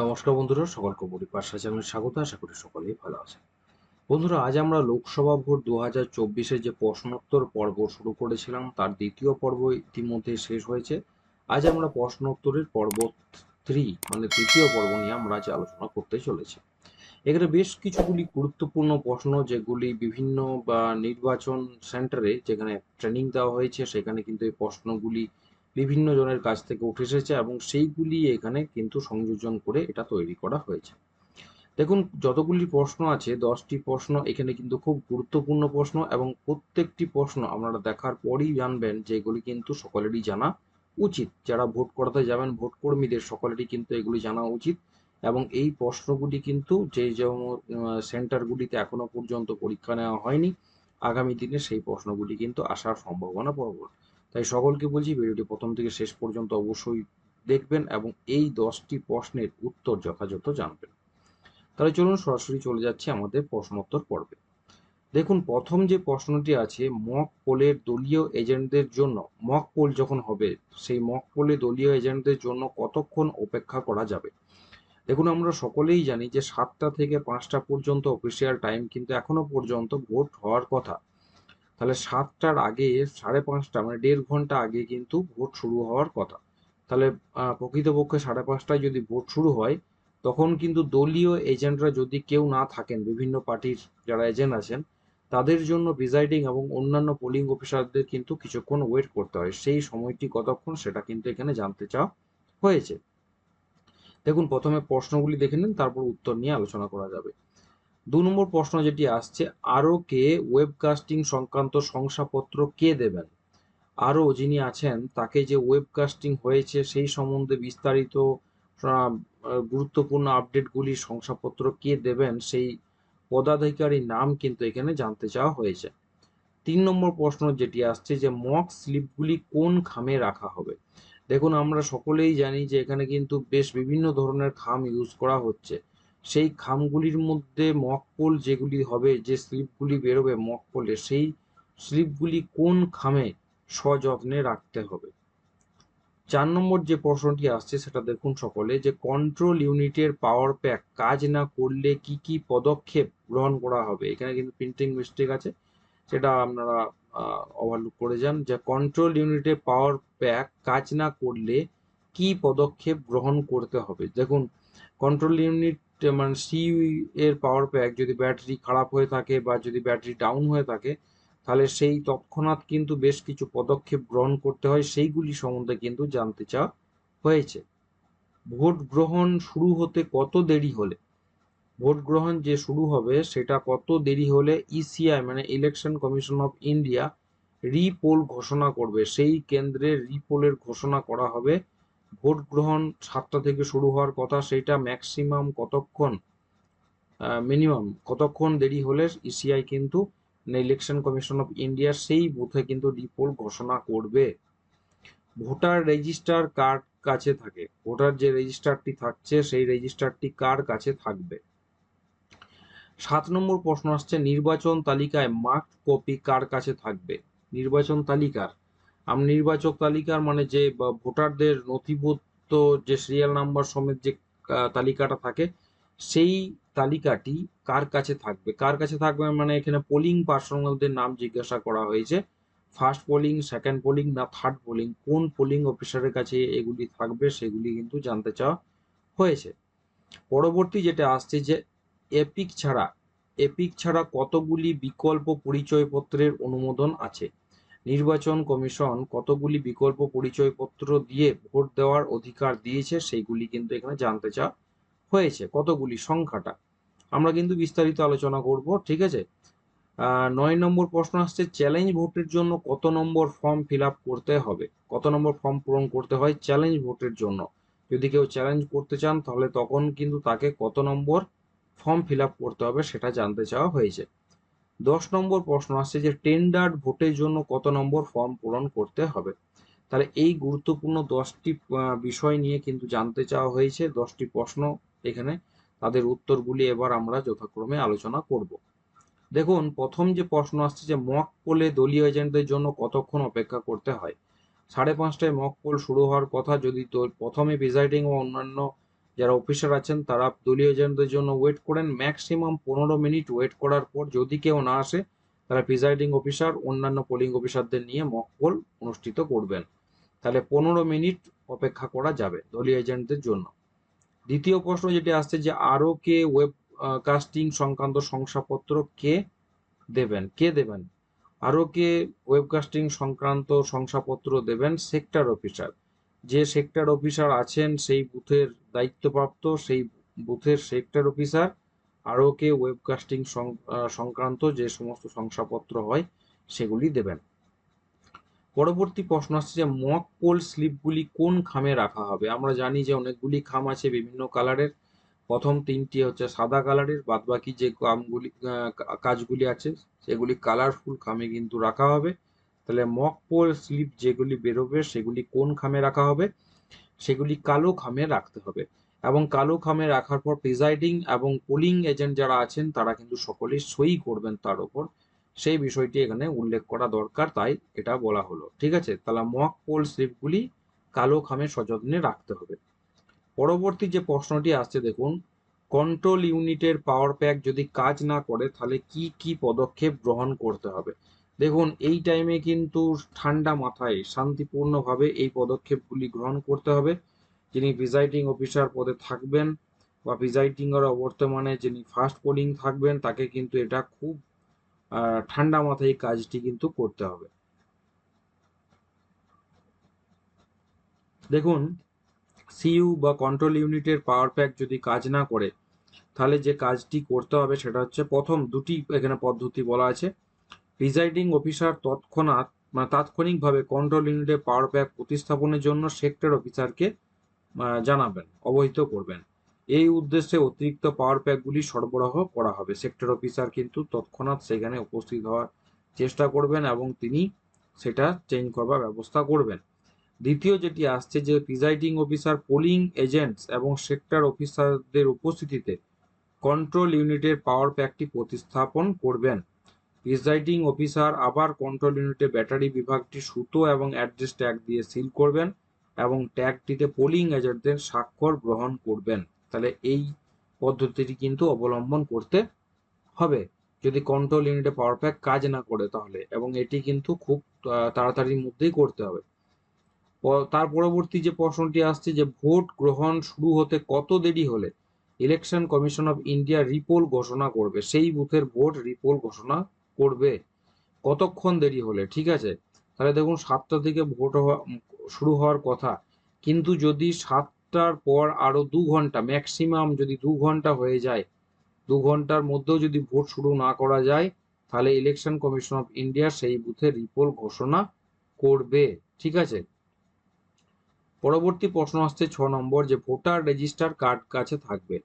নমস্কার বন্ধুরা, সকলকে পরিবার চ্যানেলে স্বাগত, আশা করি সকলেই ভালো আছে বন্ধুরা, আজ আমরা লোকসভা ভোট দু হাজার চব্বিশে যে প্রশ্নোত্তর পর্ব শুরু করেছিলাম, তার দ্বিতীয় পর্ব ইতিমধ্যে শেষ হয়েছে। আজ আমরা প্রশ্নোত্তরের পর্ব থ্রি মানে তৃতীয় পর্ব নিয়ে আমরা আজ আলোচনা করতে চলেছি। এখানে বেশ কিছুগুলি গুরুত্বপূর্ণ প্রশ্ন, যেগুলি বিভিন্ন, বা নির্বাচন সেন্টারে যেখানে ট্রেনিং দেওয়া হয়েছে, সেখানে কিন্তু এই প্রশ্নগুলি বিভিন্ন জনের কাছ থেকে উঠে এসেছে এবং সেইগুলি এখানে কিন্তু সংযোজন করে এটা তৈরি করা হয়েছে। দেখুন, যতগুলি প্রশ্ন আছে, দশটি প্রশ্ন এখানে কিন্তু খুব গুরুত্বপূর্ণ প্রশ্ন এবং প্রত্যেকটি প্রশ্ন আপনারা দেখার পরই জানবেন যে এগুলি কিন্তু সকলেরই জানা উচিত। যারা ভোট করাতে যাবেন, ভোট কর্মীদের সকলেরই কিন্তু এগুলি জানা উচিত এবং এই প্রশ্নগুলি কিন্তু যে যেমন সেন্টারগুলিতে এখনও পর্যন্ত পরীক্ষা নেওয়া হয়নি, আগামী দিনে সেই প্রশ্নগুলি কিন্তু আসার সম্ভাবনা প্রবল। তাই সকলকে বলছি ভিডিওটি প্রথম থেকে শেষ পর্যন্ত অবশ্যই দেখবেন এবং এই দশটি প্রশ্নের উত্তর যথাযথ জানবেন। তাহলে চলুন সরাসরি চলে যাচ্ছে আমাদের প্রশ্নোত্তর পর্বে। দেখুন, প্রথম যে প্রশ্নটি আছে, মক পোলের দলীয় এজেন্টদের জন্য, মক পোল যখন হবে, সেই মক পোলে দলীয় এজেন্টদের জন্য কতক্ষণ অপেক্ষা করা যাবে? দেখুন, আমরা সকলেই জানি যে সাতটা থেকে পাঁচটা পর্যন্ত অফিসিয়াল টাইম কিন্তু এখনও পর্যন্ত ভোট হওয়ার কথা। তাহলে সাতটার আগে, সাড়ে পাঁচটা মানে দেড় ঘণ্টা আগে কিন্তু ভোট শুরু হওয়ার কথা। তাহলে প্রকৃতপক্ষে সাড়ে পাঁচটায় যদি ভোট শুরু হয়, তখন কিন্তু দলীয় এজেন্টরা যদি কেউ না থাকেন, বিভিন্ন পার্টির যারা এজেন্ট আছেন, তাদের জন্য প্রিজাইডিং এবং অন্যান্য পোলিং অফিসারদের কিন্তু কিছুক্ষণ ওয়েট করতে হয়। সেই সময়টি কতক্ষণ সেটা কিন্তু এখানে জানতে চাওয়া হয়েছে। দেখুন, প্রথমে প্রশ্নগুলি দেখে নিন, তারপর উত্তর নিয়ে আলোচনা করা যাবে। দু নম্বর প্রশ্ন যেটি আসছে, আরও কে ওয়েবকাস্টিং সংক্রান্ত শংসাপত্র কে দেবেন? আরও যিনি আছেন, তাকে যে ওয়েবকাস্টিং হয়েছে সেই সম্বন্ধে বিস্তারিত গুরুত্বপূর্ণ আপডেটগুলি শংসাপত্র কে দেবেন সেই পদাধিকারীর নাম কিন্তু এখানে জানতে চাওয়া হয়েছে। তিন নম্বর প্রশ্ন যেটি আসছে যে মক স্লিপগুলি কোন খামে রাখা হবে? দেখুন, আমরা সকলেই জানি যে এখানে কিন্তু বেশ বিভিন্ন ধরনের খাম ইউজ করা হচ্ছে। সেই খামগুলির মধ্যে মকপোল যেগুলি হবে, যে স্লিপগুলি বেরোবে মকপোলে সেই স্লিপগুলি কোন খামে সযত্নে রাখতে হবে? চার নম্বর যে প্রশ্নটি আসছে, সেটা দেখুন সকলে, যে কন্ট্রোল ইউনিটের পাওয়ার প্যাক কাজ না করলে কি কি পদক্ষেপ গ্রহণ করা হবে? এখানে কিন্তু প্রিন্টিং মিস্টেক আছে, সেটা আপনারা ওভারলুক করে যান। যে কন্ট্রোল ইউনিটের পাওয়ার প্যাক কাজ না করলে কি পদক্ষেপ গ্রহণ করতে হবে? দেখুন কন্ট্রোল ইউনিট মানে সি এর পাওয়ার প্যাক যদি ব্যাটারি খারাপ হয়ে থাকে বা যদি ব্যাটারি ডাউন হয়ে থাকে, তাহলে সেই তৎক্ষণাৎ কিন্তু বেশ কিছু পদক্ষেপ গ্রহণ করতে হয়। সেইগুলি সম্বন্ধে কিন্তু জানতে চাওয়া হয়েছে। ভোট গ্রহণ শুরু হতে কত দেরি হলে? ভোট গ্রহণ যে শুরু হবে সেটা কত দেরি হলে ইসিআই মানে election commission of India repoll ঘোষণা করবে? সেই কেন্দ্রে রিপোলের ঘোষণা করা হবে ভোট গ্রহণ সাতটা থেকে শুরু হওয়ার কথা সেটা ম্যাক্সিমাম কতক্ষণ? মিনিমাম কতক্ষণ দেরি হলে ইসিআই কিন্তু ইলেকশন কমিশন অফ ইন্ডিয়া সেই বুথে কিন্তু ডিপোল ঘোষণা করবে। ভোটার রেজিস্টার কার কাছে থাকে? ভোটার যে রেজিস্টারটি থাকছে, সেই রেজিস্টারটি কার কাছে থাকবে? সাত নম্বর প্রশ্ন আসছে, নির্বাচন তালিকায় মার্ক কপি কার কাছে থাকবে? নির্বাচন তালিকার নির্বাচক তালিকার মানে যে ভোটারদের নথিভুক্ত যে সিরিয়াল নাম্বার সমেত যে তালিকাটা থাকে, সেই তালিকাটি কার কাছে থাকবে? কার কাছে থাকবে মানে এখানে পোলিং পার্সোনালদের নাম জিজ্ঞাসা করা হয়েছে। ফার্স্ট পোলিং সেকেন্ড পোলিং না থার্ড পোলিং কোন পোলিং অফিসারের কাছে এগুলি থাকবে সেগুলি কিন্তু জানতে চাওয়া হয়েছে। পরবর্তী যেটা আসছে যে এপিক ছাড়া এপিক ছাড়া কতগুলি বিকল্প পরিচয়পত্রের অনুমোদন আছে? নির্বাচন কমিশন কতগুলি বিকল্প পরিচয়পত্র দিয়ে ভোট দেওয়ার অধিকার দিয়েছে সেইগুলি কিন্তু এখানে জানতে চা হয়েছে, কতগুলি সংখ্যাটা? আমরা কিন্তু বিস্তারিত আলোচনা করব, ঠিক আছে? নয় নম্বর প্রশ্ন আসছে চ্যালেঞ্জ ভোটের জন্য কত নম্বর ফর্ম ফিল করতে হবে? কত নম্বর ফর্ম পূরণ করতে হয় চ্যালেঞ্জ ভোটের জন্য? যদি কেউ চ্যালেঞ্জ করতে চান, তাহলে তখন কিন্তু তাকে কত নম্বর ফর্ম ফিল করতে হবে সেটা জানতে চাওয়া হয়েছে। দশ নম্বর প্রশ্ন আসছে যে টেন্ডার ভোটের জন্য কত নম্বর ফর্ম পূরণ করতে হবে? তাহলে এই গুরুত্বপূর্ণ দশটি বিষয় নিয়ে কিন্তু জানতে চাওয়া হয়েছে। দশটি প্রশ্ন এখানে তাদের উত্তরগুলি এবার আমরা যথাক্রমে আলোচনা করব। দেখুন, প্রথম যে প্রশ্ন আসছে যে মক পোলে দলীয় এজেন্টদের জন্য কতক্ষণ অপেক্ষা করতে হয়? সাড়ে পাঁচটায় মক পোল শুরু হওয়ার কথা যদি প্রথমে প্রিজাইডিং ও অন্যান্য যারা অফিসার আছেন, তারা দলীয় এজেন্টদের জন্য ওয়েট করেন। ম্যাক্সিমাম পনেরো মিনিট ওয়েট করার পর যদি কেউ না আসে, তারা প্রিজাইডিং অফিসার অন্যান্য পোলিং অফিসারদের নিয়ে মক পোল অনুষ্ঠিত করবেন। তাহলে পনেরো মিনিট অপেক্ষা করা যাবে দলীয় এজেন্টদের জন্য। দ্বিতীয় প্রশ্ন যেটি আসছে যে আরও কে ওয়েব কাস্টিং সংক্রান্ত শংসাপত্র কে দেবেন? কে দেবেন? আরও কে ওয়েবকাস্টিং সংক্রান্ত শংসাপত্র দেবেন? সেক্টর অফিসার যে সেক্টর অফিসার আছেন, সেই বুথের দায়িত্বপ্রাপ্ত, সেই বুথের সেক্টর অফিসার আরও কে ওয়েবকাস্টিং সংক্রান্ত যে সমস্ত শংসাপত্র হয়, সেগুলি দেবেন। পরবর্তী প্রশ্ন আসছে যে মক পোল স্লিপগুলি কোন খামে রাখা হবে? আমরা জানি যে অনেকগুলি খাম আছে বিভিন্ন কালারের। প্রথম তিনটি হচ্ছে সাদা কালারের, বাদবাকি যে কামগুলি কাজগুলি আছে, সেগুলি কালারফুল খামে কিন্তু রাখা হবে। তাহলে মক পোল স্লিপ যেগুলি বেরোবে, সেগুলি কোন খামে রাখা হবে? সেগুলি কালো খামে রাখতে হবে। এবং কালো খামে রাখার পর প্রিজাইডিং এবং পোলিং এজেন্ট যারা আছেন, তারা কিন্তু সকলেই সই করবেন তার উপর সেই বিষয়টি এখানে উল্লেখ করা দরকার, তাই এটা বলা হলো। ঠিক আছে? তাহলে মক পোল স্লিপগুলি কালো খামে সযত্নে রাখতে হবে। পরবর্তী যে প্রশ্নটি আসছে, দেখুন কন্ট্রোল ইউনিটের পাওয়ার প্যাক যদি কাজ না করে, তাহলে কি কি পদক্ষেপ গ্রহণ করতে হবে? দেখুন, এই টাইমে কিন্তু ঠান্ডা মাথায় শান্তিপূর্ণভাবে এই পদক্ষেপগুলি গ্রহণ করতে হবে। যিনি প্রিজাইডিং অফিসার পদে থাকবেন বা প্রিজাইডিং এর বর্তমানে যিনি ফার্স্ট পোলিং থাকবেন, তাকে কিন্তু এটা খুব ঠান্ডা মাথায় এই কাজটি কিন্তু করতে হবে। দেখুন সিইউ বা কন্ট্রোল ইউনিটের পাওয়ার প্যাক যদি কাজ না করে, তাহলে যে কাজটি করতে হবে সেটা হচ্ছে প্রথম দুটি এখানে পদ্ধতি বলা আছে। প্রিজাইডিং অফিসার তৎক্ষণাৎ মানে তাৎক্ষণিকভাবে কন্ট্রোল ইউনিটের পাওয়ার প্যাক প্রতিস্থাপনের জন্য সেক্টর অফিসারকে জানাবেন, অবহিত করবেন। এই উদ্দেশ্যে অতিরিক্ত পাওয়ার প্যাকগুলি সরবরাহ করা হবে। সেক্টর অফিসার কিন্তু তৎক্ষণাৎ সেখানে উপস্থিত হওয়ার চেষ্টা করবেন এবং তিনি সেটা চেঞ্জ করবার ব্যবস্থা করবেন। দ্বিতীয় যেটি আসছে যে প্রিজাইডিং অফিসার পোলিং এজেন্টস এবং সেক্টর অফিসারদের উপস্থিতিতে কন্ট্রোল ইউনিটের পাওয়ার প্যাকটি প্রতিস্থাপন করবেন। প্রিজাইডিং অফিসার আবার কন্ট্রোল ইউনিটে ব্যাটারি বিভাগটি সুতো এবং অ্যাড্রেস ট্যাগ দিয়ে সিল করবেন এবং ট্যাগটিতে পোলিং এজেন্টদের স্বাক্ষর গ্রহণ করবেন। তাহলে এই পদ্ধতিটি কিন্তু অবলম্বন করতে হবে। যদি কন্ট্রোল ইউনিটে পাওয়ার প্যাক কাজ না করে তাহলে এবং এটি কিন্তু খুব তাড়াতাড়ির মধ্যেই করতে হবে। তার পরবর্তী যে প্রশ্নটি আসছে যে ভোট গ্রহণ শুরু হতে কত দেরি হলে election commission of India repoll ঘোষণা করবে। সেই বুথের ভোট রিপোল ঘোষণা করবে, কতক্ষণ দেরি হলে, ঠিক আছে? তাহলে দেখুন, সাতটা থেকে ভোট হওয়া, শুরু হওয়ার কথা। কিন্তু যদি সাতটার পর আরও দু ঘণ্টা ম্যাক্সিমাম যদি দু ঘণ্টা হয়ে যায়, দু ঘণ্টার মধ্যেও যদি ভোট শুরু না করা যায়, তাহলে ইলেকশন কমিশন অফ ইন্ডিয়া সেই বুথে রিপোল ঘোষণা করবে, ঠিক আছে? পরবর্তী প্রশ্ন আসছে ছ নম্বর, যে ভোটার রেজিস্টার কার্ড কাছে থাকবে।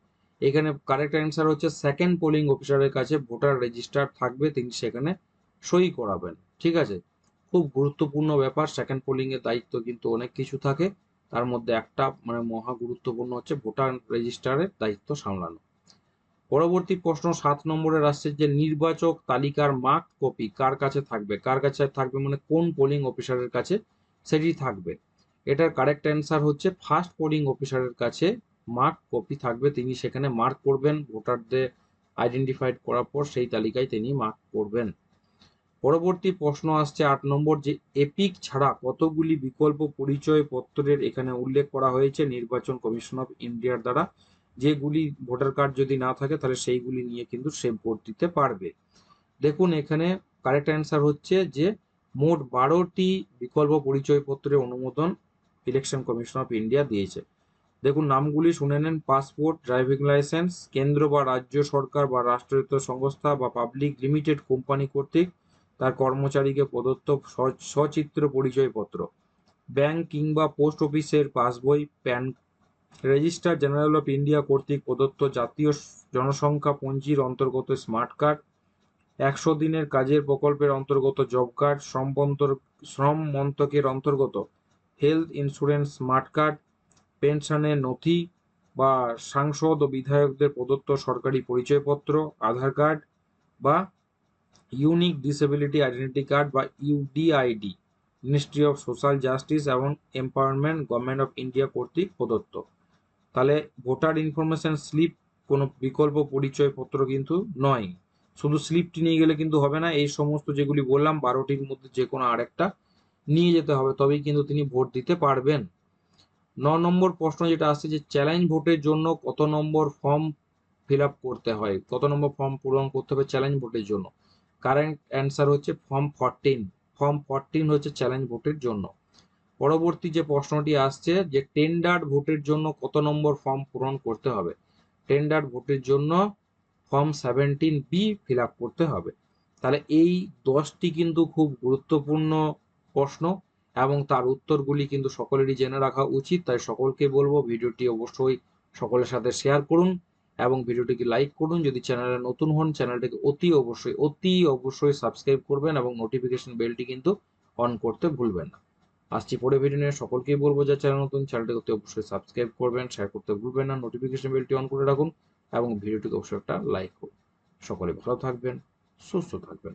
এখানে কারেক্ট অ্যান্সার হচ্ছে সেকেন্ড পোলিং অফিসারের কাছে ভোটার রেজিস্টার থাকবে, তিনি সেখানে সই করাবেন, ঠিক আছে? খুব গুরুত্বপূর্ণ ব্যাপার সেকেন্ড পোলিং এর দায়িত্ব কিন্তু অনেক কিছু থাকে, তার মধ্যে একটা মানে মহা গুরুত্বপূর্ণ হচ্ছে ভোটার রেজিস্টারের দায়িত্ব সামলানো। পরবর্তী প্রশ্ন সাত নম্বরের আসছে যে নির্বাচক তালিকার মার্ক কপি কার কাছে থাকবে? কার কাছে থাকবে মানে কোন পোলিং অফিসারের কাছে? সেটি থাকবে। এটার কারেক্ট অ্যান্সার হচ্ছে ফার্স্ট পোলিং অফিসারের কাছে মার্ক কপি থাকবে, তিনি সেখানে মার্ক করবেন, ভোটারদের আইডেন্টিফাইড করার পর সেই তালিকায় তিনি মার্ক করবেন। পরবর্তী প্রশ্ন আসছে আট নম্বর, যে এপিক ছাড়া কতগুলি বিকল্প পরিচয় পত্রের এখানে উল্লেখ করা হয়েছে নির্বাচন কমিশন অফ ইন্ডিয়ার দ্বারা? যেগুলি ভোটার কার্ড যদি না থাকে, তাহলে সেইগুলি নিয়ে কিন্তু সে ভোট দিতে পারবে। দেখুন, এখানে কারেক্ট অ্যান্সার হচ্ছে যে মোট বারোটি বিকল্প পরিচয়পত্রের অনুমোদন ইলেকশন কমিশন অফ ইন্ডিয়া দিয়েছে। দেখুন, নামগুলি শুনে নেন। পাসপোর্ট, ড্রাইভিং লাইসেন্স, কেন্দ্র বা রাজ্য সরকার বা রাষ্ট্রায়ত্ত সংস্থা বা পাবলিক লিমিটেড কোম্পানি কর্তৃক তার কর্মচারীকে প্রদত্ত সচিত্র পরিচয়পত্র, ব্যাংক কিংবা পোস্ট অফিসের passbook PAN registrar general of India কর্তৃক প্রদত্ত জাতীয় জনসংখ্যা পঞ্জির অন্তর্গত স্মার্ট কার্ড, একশো দিনের কাজের প্রকল্পের অন্তর্গত জব কার্ড শ্রম মন্ত্রকের অন্তর্গত হেলথ ইন্স্যুরেন্স স্মার্ট কার্ড পেনশনের নথি বা সাংসদ ও বিধায়কদের প্রদত্ত সরকারি পরিচয়পত্র, আধার কার্ড বা ইউনিক ডিসেবিলিটি আইডেন্টি কার্ড বা UDID, ministry of social justice এবং এম্পাওয়ারমেন্ট, গভর্নমেন্ট অফ ইন্ডিয়া কর্তৃক প্রদত্ত। তাহলে ভোটার ইনফরমেশন স্লিপ কোনো বিকল্প পরিচয়পত্র কিন্তু নয়। শুধু স্লিপটি নিয়ে গেলে কিন্তু হবে না, এই সমস্ত যেগুলি বললাম, বারোটির মধ্যে যে কোনো আরেকটা নিয়ে যেতে হবে, তবেই কিন্তু তিনি ভোট দিতে পারবেন। ন নম্বর প্রশ্ন যেটা আসছে যে চ্যালেঞ্জ ভোটের জন্য কত নম্বর ফর্ম ফিল আপ করতে হয়? কত নম্বর ফর্ম পূরণ করতে হবে চ্যালেঞ্জ ভোটের জন্য? কারেন্ট অ্যান্সার হচ্ছে ফর্ম ফরটিন ফর্ম ফরটিন হচ্ছে চ্যালেঞ্জ ভোটের জন্য। পরবর্তী যে প্রশ্নটি আসছে যে টেন্ডার ভোটের জন্য কত নম্বর ফর্ম পূরণ করতে হবে? টেন্ডার ভোটের জন্য ফর্ম সেভেন্টিন বি ফিল করতে হবে। তাহলে এই দশটি কিন্তু খুব গুরুত্বপূর্ণ প্রশ্ন। এবং তার উত্তরগুলি কিন্তু সকলেরই জেনে রাখা উচিত, তাই সকলকে বলব ভিডিওটি অবশ্যই সকলের সাথে শেয়ার করুন এবং ভিডিওটিকে লাইক করুন। যদি চ্যানেলে নতুন হন চ্যানেলটিকে অতি অবশ্যই অতি অবশ্যই সাবস্ক্রাইব করবেন এবং নোটিফিকেশন বেলটি কিন্তু অন করতে ভুলবেন না। আসছি পরে ভিডিও নিয়ে, সকলকেই বলব যে চ্যানেল নতুন চ্যানেলটিকে অতি অবশ্যই সাবস্ক্রাইব করবেন শেয়ার করতে ভুলবেন না নোটিফিকেশন বেলটি অন করে রাখুন এবং ভিডিওটিকে অবশ্যই একটা লাইক করুন। সকলে ভালো থাকবেন, সুস্থ থাকবেন।